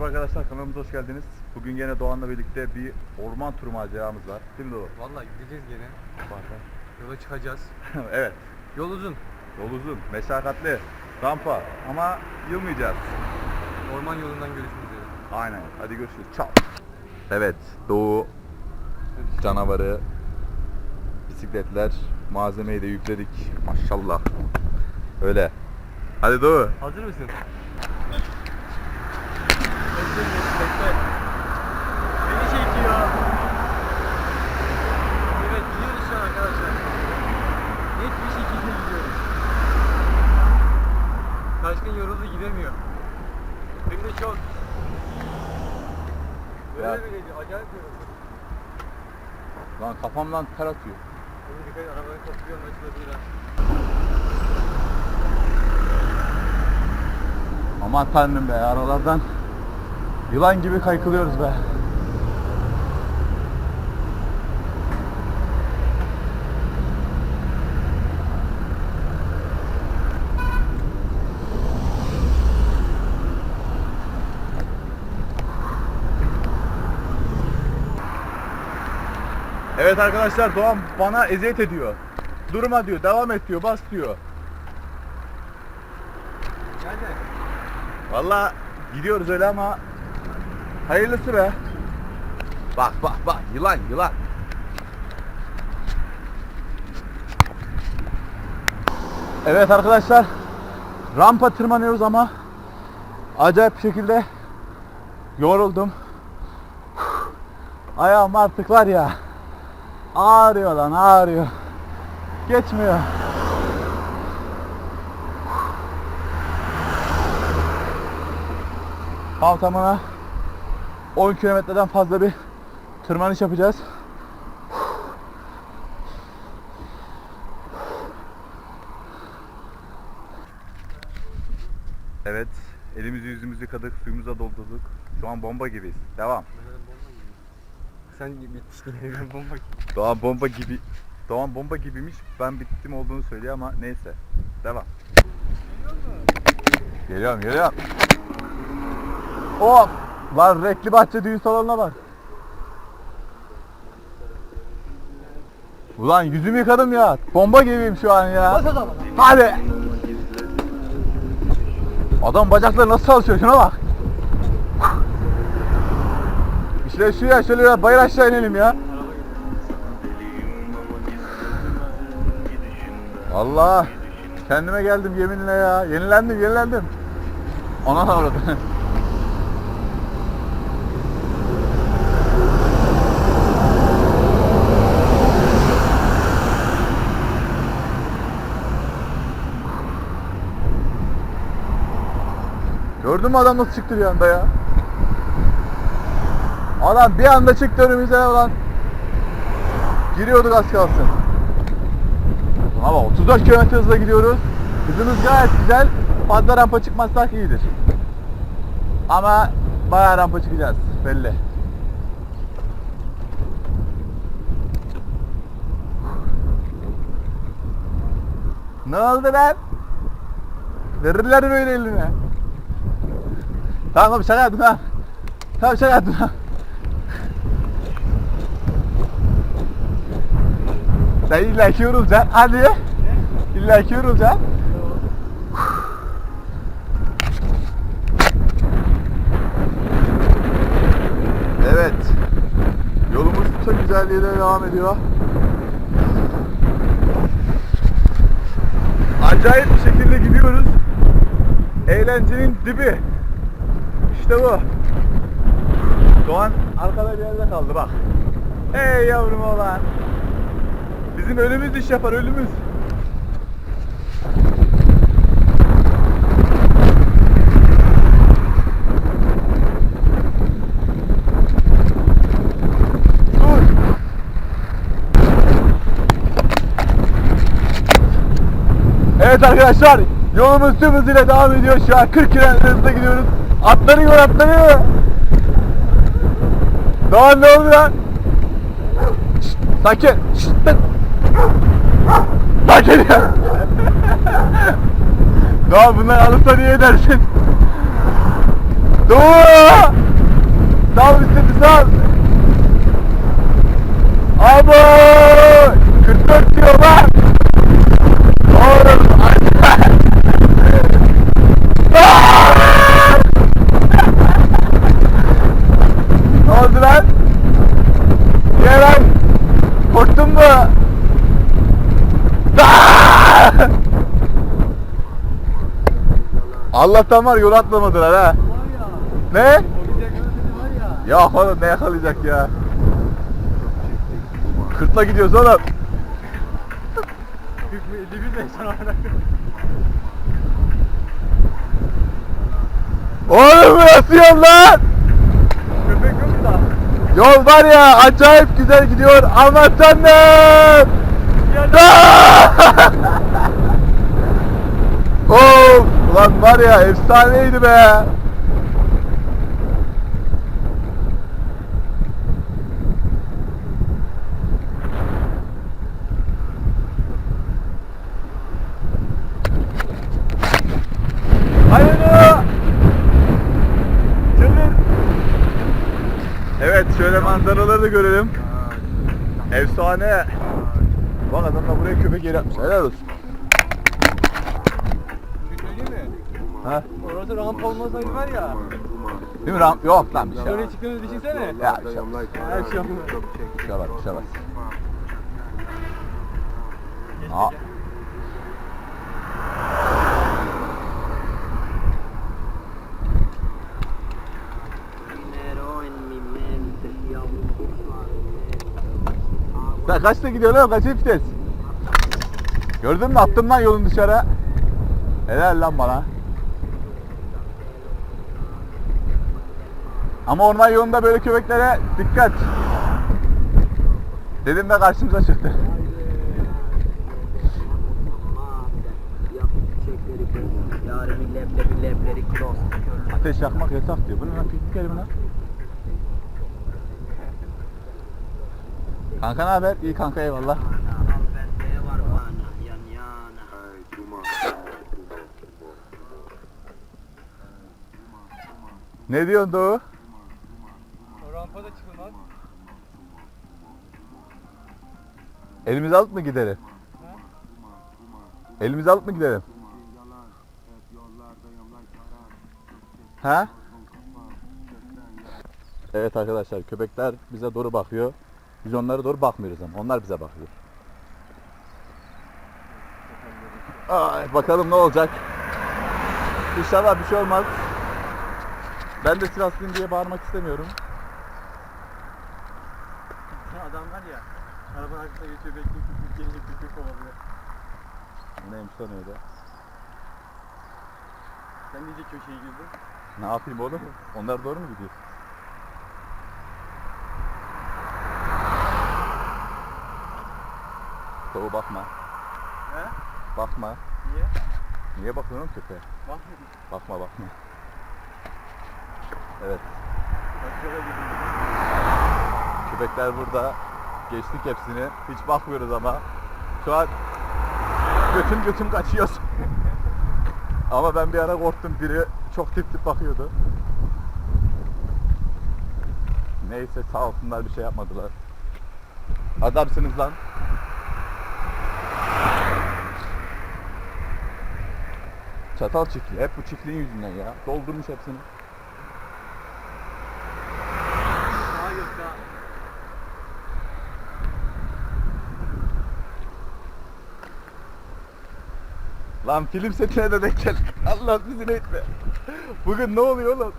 Merhaba arkadaşlar kanalımıza hoş geldiniz. Bugün yine Doğan'la birlikte bir orman turu maceramız var. Değil mi Doğu? Vallahi gideceğiz gene. Yola çıkacağız. evet. Yol uzun. Yol uzun, meşakkatli, rampa ama yılmayacağız. Orman yolundan görüşmek üzere. Aynen. Hadi görüşürüz. Çao. Evet. Doğu canavarı, bisikletler, malzemeyi de yükledik. Maşallah. Öyle. Hadi Doğu. Hazır mısın? Çekiyor. Evet, gidiyoruz şu an arkadaşlar. Net bir şekilde gidiyoruz. Taşkın yoruldu gidemiyor. Hem de çok. Böyle Ya. böyleydi, acayip yoruldu. Lan kafamdan ter atıyor. Şimdi dikkat et, arabayı topluyorum, açılabilir ha. Aman tanrım be aralardan yılan gibi kaykılıyoruz be. Evet arkadaşlar Doğan bana eziyet ediyor. Durma diyor, devam et diyor, bas diyor. Nerede? Valla gidiyoruz öyle ama hayırlısı be. Bak bak bak yılan yılan. Evet arkadaşlar rampa tırmanıyoruz ama acayip bir şekilde yoruldum. Ayağım artık var ya ağrıyor lan ağrıyor. Geçmiyor. Tam tamına 10 kilometreden fazla bir tırmanış yapacağız. Evet, elimizi yüzümüzü yıkadık, suyumuza doldurduk. Şu an bomba gibiyiz. Devam. Sen bitmiştin yine ben bomba gibi. Doğan bomba gibi. Doğan bomba gibiymiş. Ben bittim olduğunu söylüyor ama neyse. Devam. Geliyorum, geliyorum. Hop! Lan renkli bahçe düğün salonuna bak. Ulan yüzümü yıkadım ya. Bomba gibiyim şu an ya. Hadi. Adam bacakları nasıl çalışıyor şuna bak. İşte şu ya şöyle ya bayır aşağı inelim ya. Allah kendime geldim yeminle ya. Yenilendim yenilendim. Ona da. Gördün mü adam nasıl çıktı bir anda ya? Adam bir anda çıktı önümüze lan. Giriyorduk az kalsın. Ama 34 km hızla gidiyoruz. Hızımız gayet güzel. Fazla rampa çıkmazsak iyidir. Ama bayağı rampa çıkacağız belli. Ne oldu lan? Verirler böyle eline. Tamam şaka yaptım ha. Tamam şaka yaptım ha. Sen illa ki yorulacaksın. Hadi. İlla ki yorulacaksın. Evet. Yolumuz çok güzelliğiyle devam ediyor. Acayip bir şekilde gidiyoruz. Eğlencenin dibi. İşte bu. Doğan arkada bir yerde kaldı bak. Ey yavrum oğlan. Bizim ölümüz iş yapar ölümüz. Evet arkadaşlar yolumuz tüm hızıyla devam ediyor. Şu an 40 km hızla gidiyoruz. Atları gör atları. Doğan ne oldu lan? Şşt, sakin. Şşt, Sakin ya. Doğan bunlar alırsa niye edersin? Doğu! Sal bisikleti sal! Abo! 44 diyor lan! Oğlum! Aa! ne oldu lan? Niye lan? Korktun mu? Aa! Allah'tan var yol atlamadılar ha. Var ya. Ne? Ya. Oğlum ne yakalayacak ya? Kırkla gidiyoruz oğlum. Hükmü 51 de sana Oğlum burası yol lan. Köpek yok da. Yol var ya acayip güzel gidiyor. Tanrım. Ya Aa! oh, ulan var ya efsaneydi be. Evet şöyle manzaraları da görelim. Efsane. Bak adamlar buraya köpek yeri yapmış. Helal olsun. Bir şey söyleyeyim mi? Ha? Orası rampa olmasaydı var ya. Değil mi? Ram Yok lan bir şey. Şöyle var. çıktığını düşünsene. Ya bir şey. Her şey. Bir şey var, bir şey var. Aa. Sen kaçta gidiyorsun lan? Kaçı vites? Gördün mü? Attım lan yolun dışarı. Helal lan bana. Ama orman yolunda böyle köpeklere dikkat. Dedim de karşımıza çıktı. Ateş yakmak yasak diyor. Bu ne lan piknik mi lan? Kanka ne haber? İyi kanka eyvallah. Ne diyorsun Doğu? Elimizi alıp mı gidelim? Elimizi alıp mı gidelim? Ha? Evet arkadaşlar köpekler bize doğru bakıyor. Biz onlara doğru bakmıyoruz ama onlar bize bakıyor. Ay, bakalım ne olacak. İnşallah bir şey olmaz. Ben de Sivaslıyım diye bağırmak istemiyorum. Ya adam var ya. Arabanın arkasına geçiyor bekliyor köpek gelince köpek kovalıyor. Neymiş lan öyle? Sen iyice köşeye girdin. Ne yapayım oğlum? Onlar doğru mu gidiyor? Doğu bakma. He? Bakma. Niye? Niye bakıyorsun oğlum köpeğe? Bakmıyordum. Bakma bakma. Evet. Girdin. Köpekler burada. Geçtik hepsini. Hiç bakmıyoruz ama. Şu an götüm götüm kaçıyoruz. ama ben bir ara korktum. Biri çok tip tip bakıyordu. Neyse sağ olsunlar bir şey yapmadılar. Adamsınız lan. Çatal çiftliği. Hep bu çiftliğin yüzünden ya. Doldurmuş hepsini. Lan film setine de denk geldik. Allah bizi etme. Bugün ne oluyor oğlum?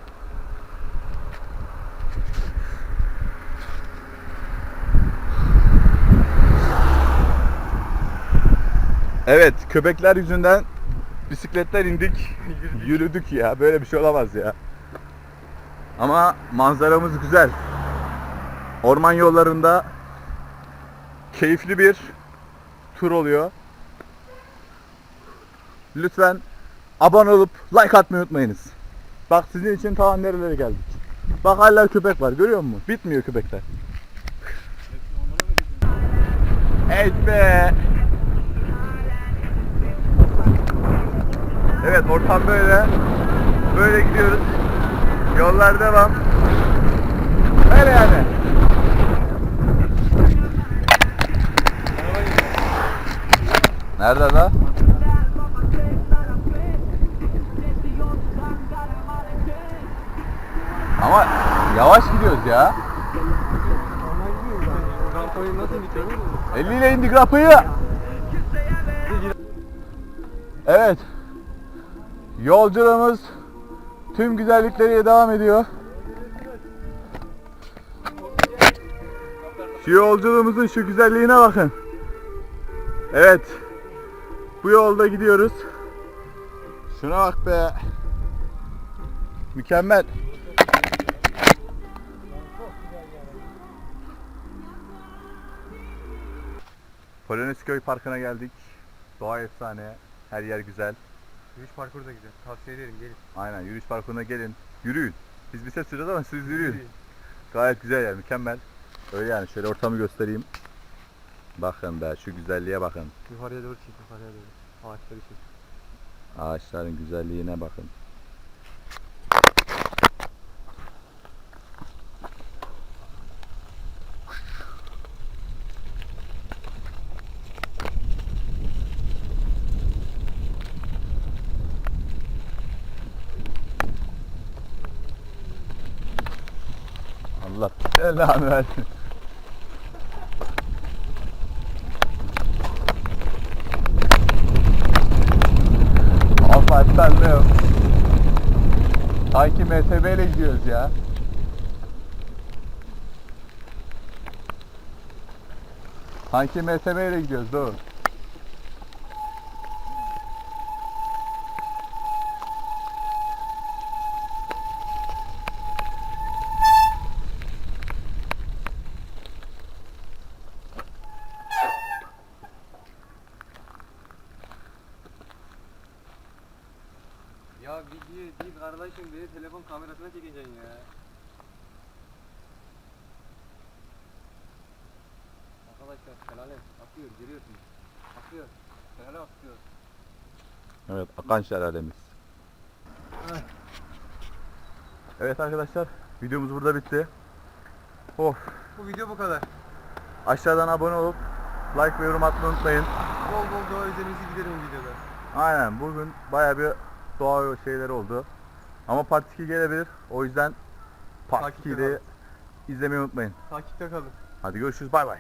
Evet, köpekler yüzünden bisikletten indik, yürüdük ya. Böyle bir şey olamaz ya. Ama manzaramız güzel. Orman yollarında keyifli bir tur oluyor. Lütfen abone olup like atmayı unutmayınız. Bak sizin için ta nerelere geldik. Bak hala köpek var görüyor musun? Bitmiyor köpekler. Be. Evet ortam böyle. Böyle gidiyoruz. Yollar devam. Öyle yani. Nerede la? Bitiyoruz? 50 ile indik rapıyı. Evet. Yolculuğumuz tüm güzellikleriyle devam ediyor. Şu yolculuğumuzun şu güzelliğine bakın. Evet. Bu yolda gidiyoruz. Şuna bak be. Mükemmel. Polonezköy Parkı'na geldik. Doğa efsane. Her yer güzel. Yürüyüş parkuru da güzel. Tavsiye ederim gelin. Aynen yürüyüş parkına gelin. Yürüyün. Biz bir ses süreceğiz ama siz yürüyün. Gayet güzel yer, mükemmel. Öyle yani şöyle ortamı göstereyim. Bakın be şu güzelliğe bakın. Yukarıya doğru çek yukarıya doğru. Ağaçları çek. Ağaçların güzelliğine bakın. Belanı versin. Sanki MTB ile gidiyoruz ya. Sanki MTB ile gidiyoruz doğru. Ya video değil kardeşim beni telefon kamerasına çekeceksin ya. Arkadaşlar şelale akıyor görüyorsunuz. Akıyor. Şelale akıyor. Evet akan şelalemiz. Evet arkadaşlar videomuz burada bitti. Of Bu video bu kadar. aşağıdan abone olup like ve yorum atmayı unutmayın. Bol bol doğa izlemenizi giderim videoda. Aynen bugün baya bir doğa şeyleri oldu. Ama Part 2 gelebilir. O yüzden Part Takipte 2'yi de izlemeyi unutmayın. Takipte kalın. Hadi görüşürüz bay bay.